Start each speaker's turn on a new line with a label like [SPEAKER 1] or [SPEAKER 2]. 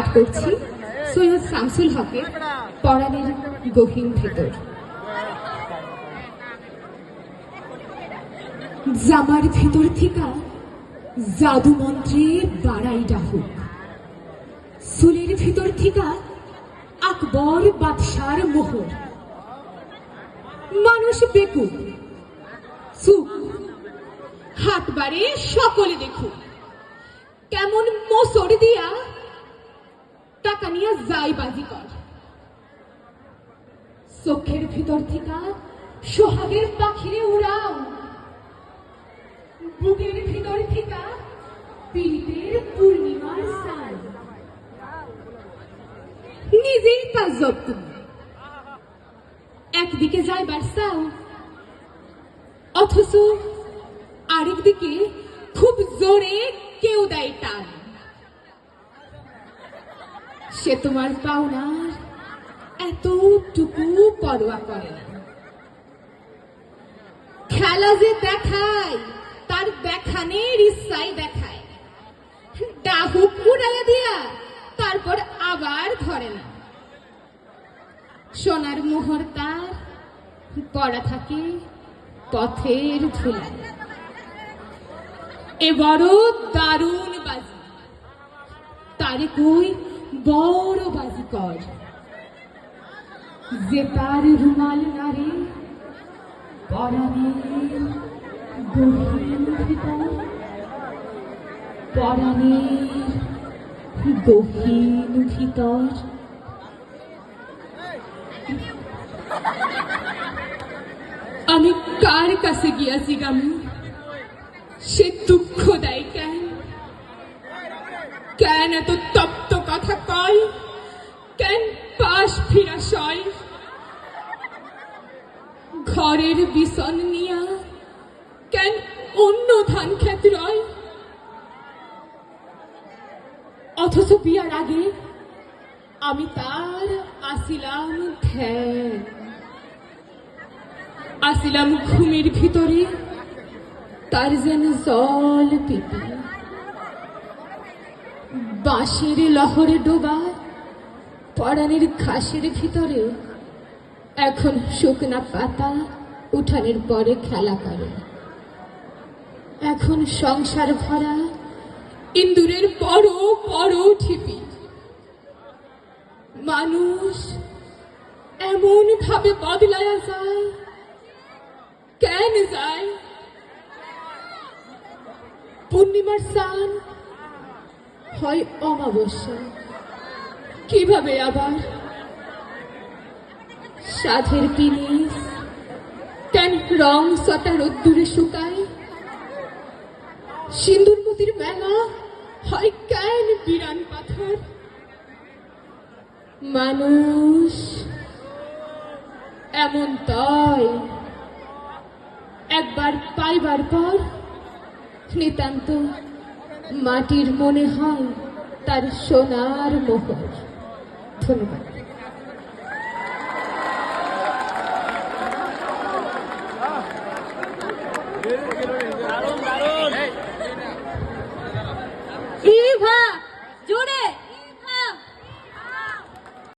[SPEAKER 1] পাঠ করছি। সৈয়দ শামসুল হকের পরাণের গহীন ভেতর। জামার ভিতর থেকে জাদু মন্ত্রের বাড়াই ডাহুক। সুলের ভিতর থেকে আকবর বাদশার মোহর। মানুষ বেকুব। সুখ। হাত বাড়ে সকলে দেখুক। কেমন মোসর দিয়া টাকা নিয়ে যাই বাজি কর। চোখের ভিতর থেকে সোহাগের পাখিরে উড়াও। বুকের ভিতর থেকে পূর্ণিমার সাল নিজেই তাজ্জব তুমি। একদিকে যাইবার চাও অথচ আরেকদিকে খুব জোরে কেউ দেয় টান। সে তোমার পাওনার এতটুকু পরোয়া করে না। খেলা যে দেখায়, তার দেখানের ইচ্ছাই দেখায়। ডাহুক উড়াইয়া দিয়া তারপর আবার ধরে না। সোনার মোহর তার, পড়া থাকে পথের ধুলায়। এ বড় দারুণ বাজি। তারে কই বড় বাজি কর। যে তার রুমাল নারে পরাণের গহীন ভিতর আমি কার কাছে গিয়াছি গামু সে দুঃখ দেয় কেন? কেন এত তপ্ত কথা কয় কেন পাশ ফিরা সয়? ঘরের বিছন নিয়া কেন অন্য ধান ক্ষেত রয়? অথচ বিয়ার আগে আমি তার আসিলাম ধ্যান। আসিলাম ঘুমের ভিতরে, তার যেন জল পিপি বাঁশের লহরে ডোবা পরানের ঘাসের ভিতরে। এখন শুকনা পাতা উঠানের পরে খেলা করে। এখন সংসার ভরা ইন্দুরের বড় বড় ঠিপি। মানুষ এমন ভাবে বদলায়া যায়, কেন যায়? পূর্ণিমার স্নান হয় অমাবস্যা। কীভাবে আবার? সাধের পিনিস কেন রং সটা রোদ্দুরে শুকায় সিন্দুরমতির মেলা হয় কেন বিরান পাথর? মানুষ এমন তাই, একবার পাইবার পর নিতান্ত মাটির মনে হয় তার সোনার মোহর। ধন্যবাদ। জোরে।